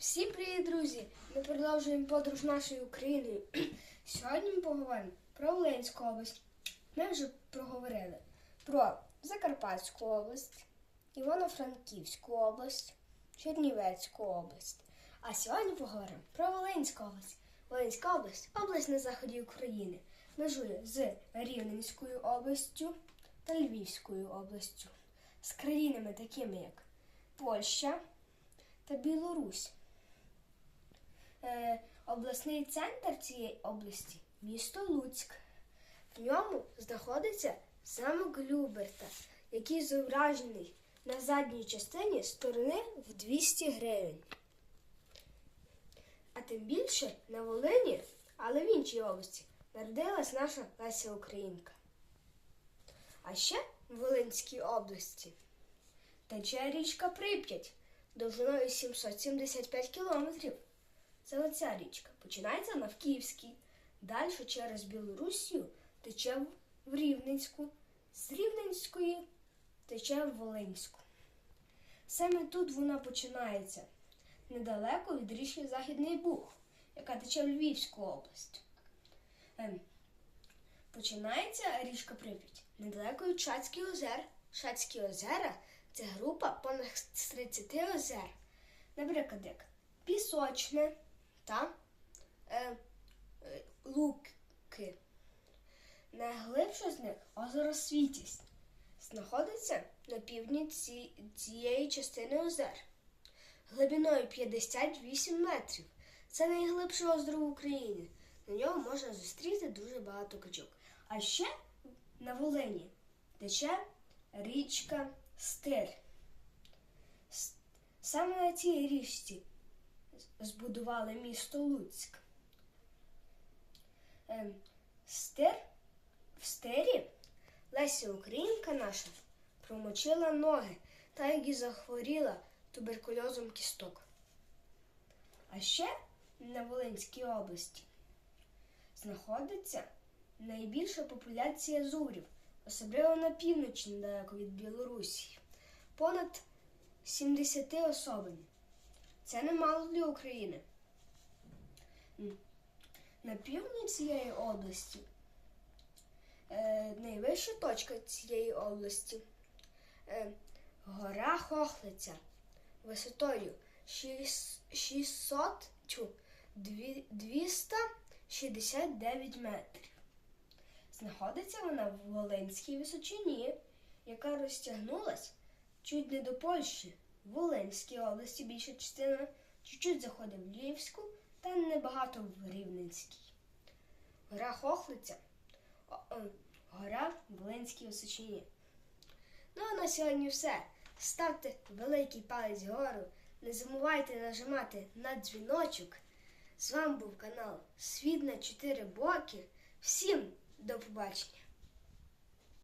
Всім привіт, друзі! Ми продовжуємо подорож нашою Україною. Сьогодні ми поговоримо про Волинську область. Ми вже проговорили про Закарпатську область, Івано-Франківську область, Чернівецьку область. А сьогодні поговоримо про Волинську область. Волинська область область на заході України. Межує з Рівненською областю та Львівською областю, з країнами такими як Польща та Білорусь. Е, обласний центр цієї області місто Луцьк. В ньому знаходиться замок Люберта, який зображений на задній частині сторони в 200 гривень. А тим більше на Волині, але в іншій області, народилась наша Леся Українка. А ще в Волинській області тече річка Прип'ять довжиною 775 кілометрів. Це оця річка. Починається вона в Київській, далі через Білорусію тече в Рівненську, з Рівненської тече в Волинську. Саме тут вона починається, недалеко від річки Західний Буг, яка тече в Львівську область. Ем, Починається річка Прип'ять недалеко від Шацьких озер. Шацькі озера це група понад 30 озер. Наприклад, як Пісочне та е, е, Луки. Найглибше з них озеро Світість. Знаходиться на півдні ці, цієї частини озер. Глибиною 58 метрів. Це найглибше озеро в Україні. На ньому можна зустріти дуже багато качок. А ще на Волині тече річка Стир. Саме на цій річці збудували місто Луцьк. Ем, Стир в стирі Леся Українка наша промочила ноги та як і захворіла туберкульозом кісток. А ще на Волинській області знаходиться найбільша популяція зубрів, особливо на півночі недалеко від Білорусі. Понад 70 особин. Це немало для України. На півдні цієї області е, найвища точка цієї області е, гора Хохлиця висотою 6, 600, тьфу, 269 метрів. Знаходиться вона в Волинській височині, яка розтягнулась чуть не до Польщі. В Волинській області більша частина чуть-чуть заходить в Львівську та небагато в Рівненській. Гора Хохлиця, о, гора в Волинській височині. Ну а на сьогодні все. Ставте великий палець вгору, не забувайте нажимати на дзвіночок. З вами був канал Світ на 4 боки. Всім до побачення!